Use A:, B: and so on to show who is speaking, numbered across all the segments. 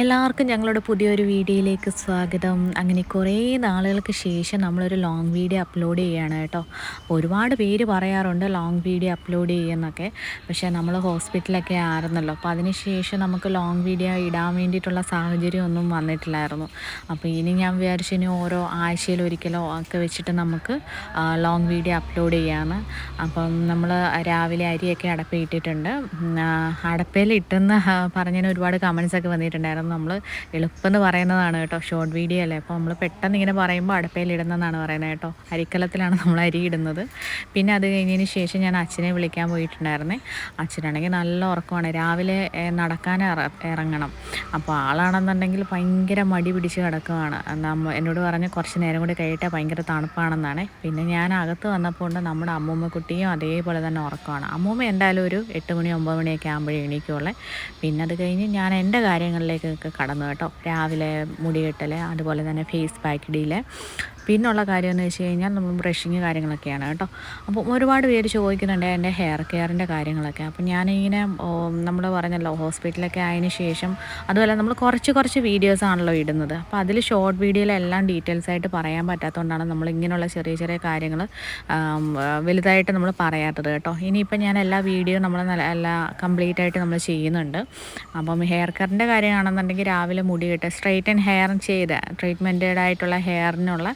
A: എല്ലാവർക്കും ഞങ്ങളുടെ പുതിയൊരു വീഡിയോയിലേക്ക് സ്വാഗതം. അങ്ങനെ കുറേ നാളുകൾക്ക് ശേഷം നമ്മളൊരു ലോങ് വീഡിയോ അപ്ലോഡ് ചെയ്യുകയാണ് കേട്ടോ. ഒരുപാട് പേര് പറയാറുണ്ട് ലോങ് വീഡിയോ അപ്ലോഡ് ചെയ്യുന്നൊക്കെ. പക്ഷേ നമ്മൾ ഹോസ്പിറ്റലൊക്കെ ആയിരുന്നല്ലോ. അപ്പോൾ അതിന് ശേഷം നമുക്ക് ലോങ് വീഡിയോ ഇടാൻ വേണ്ടിയിട്ടുള്ള സാഹചര്യം ഒന്നും വന്നിട്ടില്ലായിരുന്നു. അപ്പോൾ ഇനി ഞാൻ വിചാരിച്ചു ഇനി ഓരോ ആഴ്ചയിൽ ഒരിക്കലോ ഒക്കെ വെച്ചിട്ട് നമുക്ക് ലോങ് വീഡിയോ അപ്ലോഡ് ചെയ്യാമെന്ന് അപ്പം നമ്മൾ രാവിലെ അരിയൊക്കെ അടപ്പയിട്ടിട്ടുണ്ട്. അടപ്പയിൽ ഇട്ടെന്ന് പറഞ്ഞതിന് ഒരുപാട് കമൻസ് ഒക്കെ വന്നിട്ടുണ്ടായിരുന്നു. നമ്മൾ എളുപ്പമെന്ന് പറയുന്നതാണ് കേട്ടോ. ഷോർട്ട് വീഡിയോ അല്ലേ? അപ്പോൾ നമ്മൾ പെട്ടെന്ന് ഇങ്ങനെ പറയുമ്പോൾ അടപ്പയിൽ ഇടുന്നതെന്നാണ് പറയുന്നത് കേട്ടോ. അരിക്കലത്തിലാണ് നമ്മൾ അരി ഇടുന്നത്. പിന്നെ അത് കഴിഞ്ഞതിന് ശേഷം ഞാൻ അച്ഛനെ വിളിക്കാൻ പോയിട്ടുണ്ടായിരുന്നേ. അച്ഛനാണെങ്കിൽ നല്ല ഉറക്കമാണ്. രാവിലെ നടക്കാൻ ഇറങ്ങണം അപ്പോൾ ആളാണെന്നുണ്ടെങ്കിൽ ഭയങ്കര മടി പിടിച്ച് കിടക്കുകയാണ് നമ്മ എന്നോട് പറഞ്ഞ് കുറച്ച് നേരം കൂടി കഴിയിട്ടാൽ ഭയങ്കര തണുപ്പാണെന്നാണ്. പിന്നെ ഞാൻ അകത്ത് വന്നപ്പോൾ നമ്മുടെ അമ്മൂമ്മ കുട്ടിയും അതേപോലെ തന്നെ ഉറക്കമാണ്. അമ്മൂമ്മ എന്തായാലും ഒരു എട്ട് മണി ഒമ്പത് മണിയൊക്കെ ആകുമ്പോഴേ എണീക്കുള്ളേ. പിന്നെ അത് കഴിഞ്ഞ് ഞാൻ എന്റെ കാര്യങ്ങളിലേക്കൊക്കെ കടന്നു കേട്ടോ. രാവിലെ മുടി കെട്ടൽ അതുപോലെ തന്നെ ഫേസ് പാക്ക് പിന്നുള്ള കാര്യം എന്ന് വെച്ച് കഴിഞ്ഞാൽ നമ്മൾ ബ്രഷിങ് കാര്യങ്ങളൊക്കെയാണ് കേട്ടോ. അപ്പോൾ ഒരുപാട് പേര് ചോദിക്കുന്നുണ്ട് എന്റെ ഹെയർ കെയറിന്റെ കാര്യങ്ങളൊക്കെ. അപ്പോൾ ഞാനിങ്ങനെ നമ്മൾ പറഞ്ഞല്ലോ ഹോസ്പിറ്റലൊക്കെ ആയതിനു ശേഷം അതുപോലെ നമ്മൾ കുറച്ച് കുറച്ച് വീഡിയോസ് ആണല്ലോ ഇടുന്നത്. അപ്പോൾ അതിൽ ഷോർട്ട് വീഡിയോയിലെല്ലാം ഡീറ്റെയിൽസ് ആയിട്ട് പറയാൻ പറ്റാത്തതുകൊണ്ടാണ് നമ്മൾ ഇങ്ങനെയുള്ള ചെറിയ ചെറിയ കാര്യങ്ങൾ വലുതായിട്ട് നമ്മൾ പറയാത്തത് കേട്ടോ. ഇനിയിപ്പോൾ ഞാൻ എല്ലാ വീഡിയോ നമ്മൾ നല്ല എല്ലാ കംപ്ലീറ്റ് ആയിട്ട് നമ്മൾ ചെയ്യുന്നുണ്ട്. അപ്പം ഹെയർ കെയറിന്റെ കാര്യമാണെന്നുണ്ടെങ്കിൽ രാവിലെ മുടി കിട്ടുക സ്ട്രൈറ്റ് ആൻഡ് ഹെയർ ചെയ്ത ട്രീറ്റ്മെന്റഡ് ആയിട്ടുള്ള ഹെയറിനുള്ള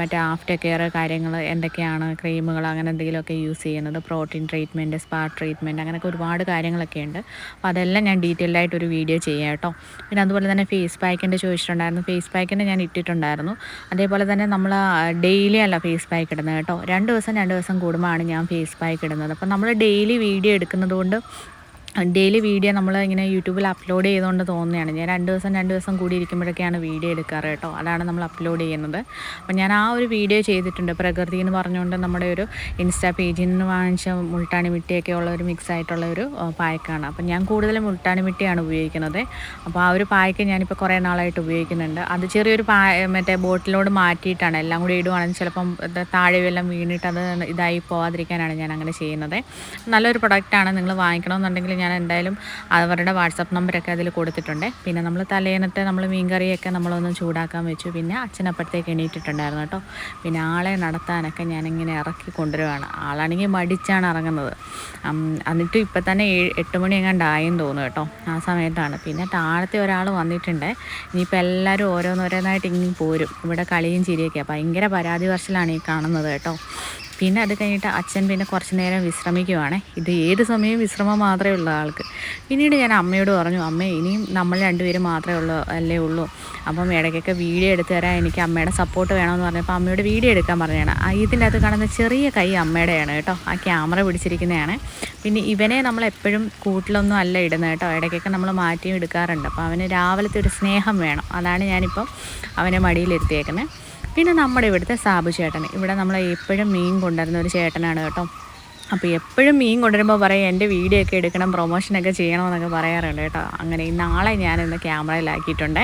A: മറ്റേ ആഫ്റ്റർ കെയർ കാര്യങ്ങൾ എന്തൊക്കെയാണ് ക്രീമുകൾ അങ്ങനെ എന്തെങ്കിലുമൊക്കെ യൂസ് ചെയ്യുന്നത് പ്രോട്ടീൻ ട്രീറ്റ്മെന്റ് സ്പാ ട്രീറ്റ്മെന്റ് അങ്ങനെയൊക്കെ ഒരുപാട് കാര്യങ്ങളൊക്കെ ഉണ്ട്. അപ്പോൾ അതെല്ലാം ഞാൻ ഡീറ്റെയിൽഡ് ആയിട്ട് ഒരു വീഡിയോ ചെയ്യാം കേട്ടോ. പിന്നെ അതുപോലെ തന്നെ ഫേസ് പാക്കിന്റെ ചോദിച്ചിട്ടുണ്ടായിരുന്നു. ഫേസ് പാക്കിന്റെ ഞാൻ ഇട്ടിട്ടുണ്ടായിരുന്നു. അതേപോലെ തന്നെ നമ്മൾ ഡെയിലി അല്ല ഫേസ് പാക്ക് ഇടുന്നത് കേട്ടോ. രണ്ട് ദിവസം രണ്ട് ദിവസം കൂടുമ്പോഴാണ് ഞാൻ ഫേസ് പാക്ക് ഇടുന്നത്. അപ്പോൾ നമ്മൾ ഡെയിലി വീഡിയോ എടുക്കുന്നത് കൊണ്ട് ഡെയിലി വീഡിയോ നമ്മൾ ഇങ്ങനെ യൂട്യൂബിൽ അപ്ലോഡ് ചെയ്തുകൊണ്ട് തോന്നുകയാണ്. ഞാൻ രണ്ട് ദിവസം രണ്ട് ദിവസം കൂടി ഇരിക്കുമ്പോഴൊക്കെയാണ് വീഡിയോ എടുക്കാറ് കേട്ടോ. അതാണ് നമ്മൾ അപ്ലോഡ് ചെയ്യുന്നത്. അപ്പം ഞാൻ ആ ഒരു വീഡിയോ ചെയ്തിട്ടുണ്ട്. പ്രകൃതി എന്ന് പറഞ്ഞുകൊണ്ട് നമ്മുടെ ഒരു ഇൻസ്റ്റാ പേജിൽ നിന്ന് വാങ്ങിച്ച മുൾട്ടാണി മിട്ടിയൊക്കെ ഉള്ള ഒരു മിക്സ് ആയിട്ടുള്ള ഒരു പായ്ക്കാണ്. അപ്പം ഞാൻ കൂടുതലും മുൾട്ടാണി മിട്ടിയാണ് ഉപയോഗിക്കുന്നത്. അപ്പോൾ ആ ഒരു പായ്ക്ക് ഞാനിപ്പോൾ കുറേ നാളായിട്ട് ഉപയോഗിക്കുന്നുണ്ട്. അത് ചെറിയൊരു പാ മറ്റേ ബോട്ടിലോട് മാറ്റിയിട്ടാണ്. എല്ലാം കൂടി ഇടുവാണെങ്കിൽ ചിലപ്പം താഴെ വെല്ലം വീണിട്ട് അത് ഇതായി പോവാതിരിക്കാനാണ് ഞാൻ അങ്ങനെ ചെയ്യുന്നത്. നല്ലൊരു പ്രൊഡക്റ്റാണ് നിങ്ങൾ വാങ്ങിക്കണമെന്നുണ്ടെങ്കിൽ ഞാൻ എന്തായാലും അവരുടെ വാട്സപ്പ് നമ്പറൊക്കെ അതിൽ കൊടുത്തിട്ടുണ്ട്. പിന്നെ നമ്മൾ തലേന്നത്തെ നമ്മൾ മീൻകറിയൊക്കെ നമ്മളൊന്ന് ചൂടാക്കാൻ വെച്ചു. പിന്നെ അച്ഛനപ്പുറത്തേക്ക് എണീറ്റിട്ടുണ്ടായിരുന്നു കേട്ടോ. പിന്നെ ആളെ നടത്താനൊക്കെ ഞാനിങ്ങനെ ഇറക്കി കൊണ്ടുവരുവാണ്. ആളാണെങ്കിൽ മടിച്ചാണ് ഇറങ്ങുന്നത്. എന്നിട്ടും ഇപ്പം തന്നെ ഏഴ് എട്ട് മണി എങ്ങാണ്ടായെന്ന് തോന്നുന്നു കേട്ടോ. ആ സമയത്താണ്. പിന്നെ താഴത്തെ ഒരാൾ വന്നിട്ടുണ്ട്. ഇനിയിപ്പോൾ എല്ലാവരും ഓരോന്നോരോന്നായിട്ട് ഇങ്ങനെ പോരും. ഇവിടെ കളിയും ചിരിയൊക്കെയാണ് ഭയങ്കര പരാതി പറച്ചിലാണ് ഈ കാണുന്നത് കേട്ടോ. പിന്നെ അത് കഴിഞ്ഞിട്ട് അച്ഛൻ പിന്നെ കുറച്ച് നേരം വിശ്രമിക്കുവാണേ. ഇത് ഏത് സമയവും വിശ്രമം മാത്രമേ ഉള്ളൂ ആൾക്ക്. പിന്നീട് ഞാൻ അമ്മയോട് പറഞ്ഞു അമ്മ ഇനിയും നമ്മൾ രണ്ടുപേരും മാത്രമേ ഉള്ളൂ അല്ലേ ഉള്ളൂ. അപ്പം ഇടയ്ക്കൊക്കെ വീഡിയോ എടുത്ത് തരാൻ എനിക്ക് അമ്മയുടെ സപ്പോർട്ട് വേണമെന്ന് പറഞ്ഞപ്പോൾ അമ്മയോട് വീഡിയോ എടുക്കാൻ പറഞ്ഞതാണ്. ഇതിന്റെ അകത്ത് കാണുന്ന ചെറിയ കൈ അമ്മയുടെയാണ് കേട്ടോ. ആ ക്യാമറ പിടിച്ചിരിക്കുന്നതാണ്. പിന്നെ ഇവനെ നമ്മൾ എപ്പോഴും കൂട്ടിലൊന്നും അല്ല ഇടുന്നത് കേട്ടോ. ഇടയ്ക്കൊക്കെ നമ്മൾ മാറ്റിയും എടുക്കാറുണ്ട്. അപ്പോൾ അവന് രാവിലത്തെ ഒരു സ്നേഹം വേണം. അതാണ് ഞാനിപ്പം അവനെ മടിയിലിരുത്തിയേക്കുന്നത്. പിന്നെ നമ്മുടെ ഇവിടുത്തെ സാബു ചേട്ടൻ. ഇവിടെ നമ്മൾ എപ്പോഴും മീൻ കൊണ്ടുവരുന്ന ഒരു ചേട്ടനാണ് കേട്ടോ. അപ്പോൾ എപ്പോഴും മീൻ കൊണ്ടുവരുമ്പോൾ പറയും എന്റെ വീഡിയോ ഒക്കെ എടുക്കണം പ്രൊമോഷനൊക്കെ ചെയ്യണമെന്നൊക്കെ പറയാറുണ്ട് കേട്ടോ. അങ്ങനെ നാളെ ഞാനിന്ന് ക്യാമറയിലാക്കിയിട്ടുണ്ട്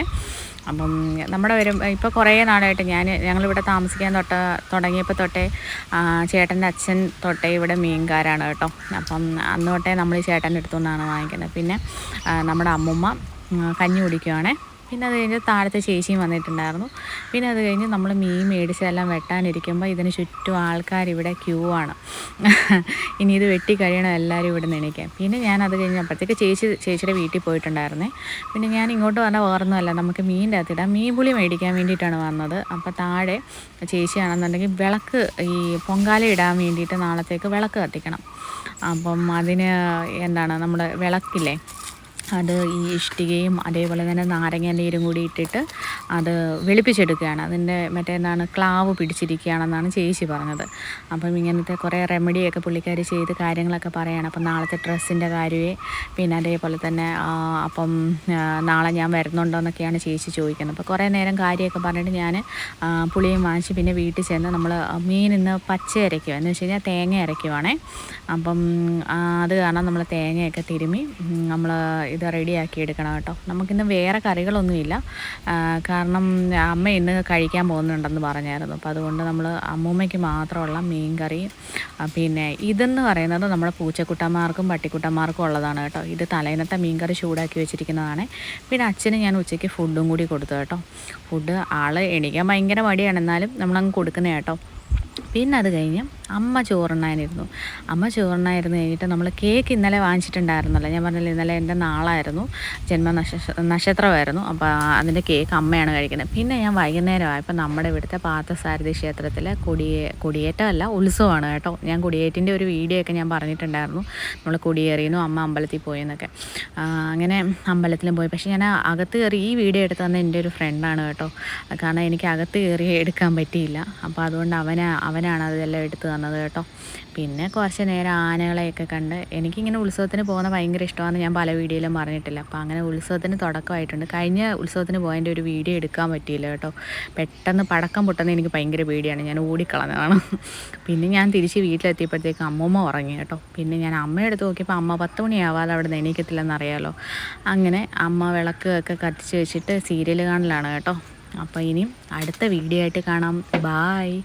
A: അപ്പം നമ്മുടെ വരും ഇപ്പോൾ കുറേ നാളായിട്ട് ഞാൻ ഞങ്ങളിവിടെ താമസിക്കാൻ തൊട്ട് തുടങ്ങിയപ്പോൾ തൊട്ടേ ചേട്ടന്റെ അച്ഛൻ തൊട്ടേ ഇവിടെ മീൻകാരാണ് കേട്ടോ. അപ്പം അന്ന് തൊട്ടേ നമ്മൾ ചേട്ടന്റെ അടുത്തുനിന്നാണ് വാങ്ങിക്കുന്നത്. പിന്നെ നമ്മുടെ അമ്മുമ്മ കഞ്ഞി കുടിക്കുവാണേ. പിന്നെ അത് കഴിഞ്ഞ് താഴത്തെ ചേച്ചിയും വന്നിട്ടുണ്ടായിരുന്നു. പിന്നെ അത് കഴിഞ്ഞ് നമ്മൾ മീൻ മേടിച്ചതെല്ലാം വെട്ടാനിരിക്കുമ്പോൾ ഇതിന് ചുറ്റും ആൾക്കാർ ഇവിടെ ക്യൂ ആണ്. ഇനി ഇത് വെട്ടി കഴിയണം എല്ലാവരും ഇവിടെ നിന്ന് എണീക്കാൻ പിന്നെ ഞാൻ അത് കഴിഞ്ഞപ്പോഴത്തേക്ക് ചേച്ചി ചേച്ചിയുടെ വീട്ടിൽ പോയിട്ടുണ്ടായിരുന്നേ. പിന്നെ ഞാൻ ഇങ്ങോട്ട് വന്ന ഓർന്നതല്ല നമുക്ക് മീനിന്റെ അകത്തിടാം മീൻ പുളി മേടിക്കാൻ വേണ്ടിയിട്ടാണ് വന്നത്. അപ്പോൾ താഴെ ചേച്ചിയാണെന്നുണ്ടെങ്കിൽ വിളക്ക് ഈ പൊങ്കാല ഇടാൻ വേണ്ടിയിട്ട് നാളത്തേക്ക് വിളക്ക് കത്തിക്കണം. അപ്പം അതിന് എന്താണ് നമ്മുടെ വിളക്കില്ലേ? അത് ഈ ഇഷ്ടികയും അതേപോലെ തന്നെ നാരങ്ങ നീരും കൂടി ഇട്ടിട്ട് അത് വെളുപ്പിച്ചെടുക്കുകയാണ്. അതിന്റെ മറ്റേ എന്താണ് ക്ലാവ് പിടിച്ചിരിക്കുകയാണെന്നാണ് ചേച്ചി പറഞ്ഞത്. അപ്പം ഇങ്ങനത്തെ കുറേ റെമഡിയൊക്കെ പുള്ളിക്കാർ ചെയ്ത് കാര്യങ്ങളൊക്കെ പറയുകയാണ് അപ്പം നാളത്തെ ഡ്രസ്സിന്റെ കാര്യമേ പിന്നെ അതേപോലെ തന്നെ അപ്പം നാളെ ഞാൻ വരുന്നുണ്ടോ എന്നൊക്കെയാണ് ചേച്ചി ചോദിക്കുന്നത്. അപ്പോൾ കുറേ നേരം കാര്യമൊക്കെ പറഞ്ഞിട്ട് ഞാൻ പുളിയും വാങ്ങിച്ച് പിന്നെ വീട്ടിൽ ചെന്ന് നമ്മൾ മീൻ ഇന്ന് പച്ച അരയ്ക്കുക എന്ന് വെച്ച് കഴിഞ്ഞാൽ തേങ്ങ അരയ്ക്കുവാണേ. അപ്പം അത് കാരണം നമ്മൾ തേങ്ങയൊക്കെ തിരുമ്മി നമ്മൾ ഇത് റെഡിയാക്കി എടുക്കണം കേട്ടോ. നമുക്കിന്ന് വേറെ കറികളൊന്നുമില്ല. കാരണം അമ്മ ഇന്ന് കഴിക്കാൻ പോകുന്നുണ്ടെന്ന് പറഞ്ഞായിരുന്നു. അപ്പോൾ അതുകൊണ്ട് നമ്മൾ അമ്മൂമ്മയ്ക്ക് മാത്രമുള്ള മീൻ കറി പിന്നെ ഇതെന്ന് പറയുന്നത് നമ്മുടെ പൂച്ചക്കുട്ടന്മാർക്കും പട്ടിക്കുട്ടന്മാർക്കും ഉള്ളതാണ് കേട്ടോ. ഇത് തലേന്നത്തെ മീൻ കറി ചൂടാക്കി വെച്ചിരിക്കുന്നതാണ്. പിന്നെ അച്ഛന് ഞാൻ ഉച്ചയ്ക്ക് ഫുഡും കൂടി കൊടുത്തു കേട്ടോ. ഫുഡ് ആൾ എണീക്കാൻ ഭയങ്കര മടിയാണ്. എന്നാലും നമ്മളങ്ങ് കൊടുക്കുന്നത് കേട്ടോ. പിന്നെ അത് കഴിഞ്ഞ് അമ്മ ചോറുണ്ണാനിരുന്നു. അമ്മ ചോറുണ്ണായിരുന്നു കഴിഞ്ഞിട്ട് നമ്മൾ കേക്ക് ഇന്നലെ വാങ്ങിച്ചിട്ടുണ്ടായിരുന്നല്ലോ. ഞാൻ പറഞ്ഞില്ല ഇന്നലെ എന്റെ നാളായിരുന്നു. ജന്മ നക്ഷത്രമായിരുന്നു. അപ്പോൾ അതിന്റെ കേക്ക് അമ്മയാണ് കഴിക്കുന്നത്. പിന്നെ ഞാൻ വൈകുന്നേരമായപ്പോൾ നമ്മുടെ ഇവിടുത്തെ പാർത്ഥസാരഥി ക്ഷേത്രത്തിലെ കൊടിയേ കൊടിയേറ്റമല്ല ഉത്സവമാണ് കേട്ടോ. ഞാൻ കൊടിയേറ്റിന്റെ ഒരു വീഡിയോ ഒക്കെ ഞാൻ പറഞ്ഞിട്ടുണ്ടായിരുന്നു. നമ്മൾ കൊടിയേറിയെന്നു അമ്മ അമ്പലത്തിൽ പോയെന്നൊക്കെ. അങ്ങനെ അമ്പലത്തിലും പോയി. പക്ഷേ ഞാൻ അകത്ത് കയറി ഈ വീഡിയോ എടുത്ത് തന്ന എന്റെ ഒരു ഫ്രണ്ടാണ് കേട്ടോ. കാരണം എനിക്ക് അകത്ത് കയറി എടുക്കാൻ പറ്റിയില്ല. അപ്പോൾ അതുകൊണ്ട് അവനെ അവനാണ് അതെല്ലാം എടുത്ത് തന്നത്. കേട്ടോ. പിന്നെ കുറച്ച് നേരം ആനകളെയൊക്കെ കണ്ട് എനിക്കിങ്ങനെ ഉത്സവത്തിന് പോകുന്ന ഭയങ്കര ഇഷ്ടമാണെന്ന് ഞാൻ പല വീഡിയോയിലും പറഞ്ഞിട്ടില്ല. അപ്പോൾ അങ്ങനെ ഉത്സവത്തിന് തുടക്കമായിട്ടുണ്ട്. കഴിഞ്ഞ ഉത്സവത്തിന് പോയതിന്റെ ഒരു വീഡിയോ എടുക്കാൻ പറ്റിയില്ല കേട്ടോ. പെട്ടെന്ന് പടക്കം പൊട്ടുന്ന എനിക്ക് ഭയങ്കര പേടിയാണ്. ഞാൻ ഓടിക്കളഞ്ഞതാണ്. പിന്നെ ഞാൻ തിരിച്ച് വീട്ടിലെത്തിയപ്പോഴത്തേക്ക് അമ്മൂമ്മ ഉറങ്ങി കേട്ടോ. പിന്നെ ഞാൻ അമ്മയുടെ അടുത്ത് നോക്കിയപ്പോൾ അമ്മ പത്ത് മണിയാവാതെ അവിടെ നിന്ന് എണീക്കത്തില്ലെന്ന് അറിയാലോ. അങ്ങനെ അമ്മ വിളക്ക് ഒക്കെ കത്തിച്ച് വെച്ചിട്ട് സീരിയൽ കാണലാണ് കേട്ടോ. അപ്പോൾ ഇനിയും അടുത്ത വീഡിയോ ആയിട്ട് കാണാം. ബായ്